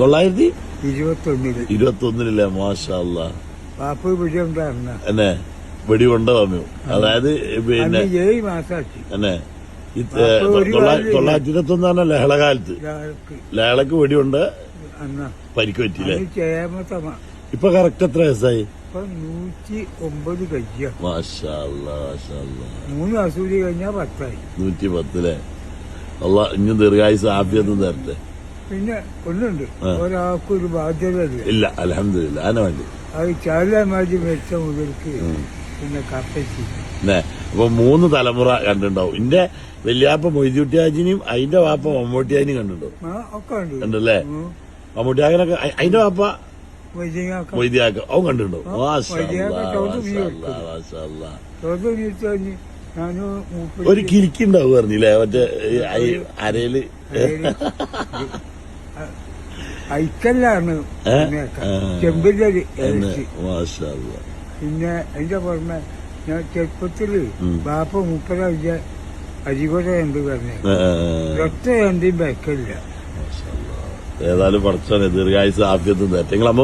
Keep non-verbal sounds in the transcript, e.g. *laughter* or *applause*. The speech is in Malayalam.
തൊള്ളായിരത്തി? ഇരുപത്തൊന്നിൽ. ഇരുപത്തി ഒന്നിലല്ലേ മാഷാ അല്ലാ വാപ്പ് വിജയുണ്ടായിരുന്ന എന്നെ അതായത് പിന്നെ ഏഴ് മാസാക്കി. എന്നെ. തൊള്ളായിരത്തി ഇരുപത്തി ഒന്നാണ് ലഹളകാലത്ത്? ലഹളക്ക്. വെടിയുണ്ട് പരിക്ക് പറ്റിയില്ലേ? ഇപ്പൊ കറക്റ്റ് എത്ര വയസ്സായി? നൂറ്റി ഒമ്പത് മൂന്ന് അസൂരി കഴിഞ്ഞാൽ പത്തായി. നൂറ്റി പത്തിലെ? അല്ല ഇനി ദീർഘായുസ് ആദ്യം തരട്ടെ. പിന്നെ ഒന്നുണ്ട്. ആ. ഒരാൾക്കൊരു ബാധ്യത ഇല്ല ഇല്ല അലഹമില്ല അതിനെ വേണ്ടി. അത് ചാലാമാജി മരിച്ച മുതൽക്ക് പിന്നെ കപ്പച്ചി. ന്നെ അപ്പൊ മൂന്ന് തലമുറ കണ്ടിട്ടുണ്ടാവും. ഇന്റെ വല്യാപ്പ മൊയ്തുട്ടിയാജിനെയും അതിന്റെ വാപ്പ മമ്മൂട്ടിയാജിനെയും കണ്ടിട്ടുണ്ടാവും കണ്ടല്ലേ? മമ്മൂട്ടിയാകനൊക്കെ അതിന്റെ വാപ്പ മൊയ്തിയാക്ക അവൻ കണ്ടിട്ടുണ്ടാവും ഒരു കിരിക്കുണ്ടാവും പറഞ്ഞില്ലേ മറ്റേ അരയിൽ. *laughs* ഐക്കല്ലാണ് അല്ലാ. പിന്നെ എന്റെ പുറമെ ഞാൻ ചെറുപ്പത്തിൽ ബാപ്പ ബാപ്പ അഞ്ച അരികൊട എന്ത് പറഞ്ഞു. ഒറ്റ മാഷാ അല്ലാ. ഏതായാലും പഠിച്ചാൽ ദീർഘായുസ് തരട്ടെ. നിങ്ങൾ അമ്മ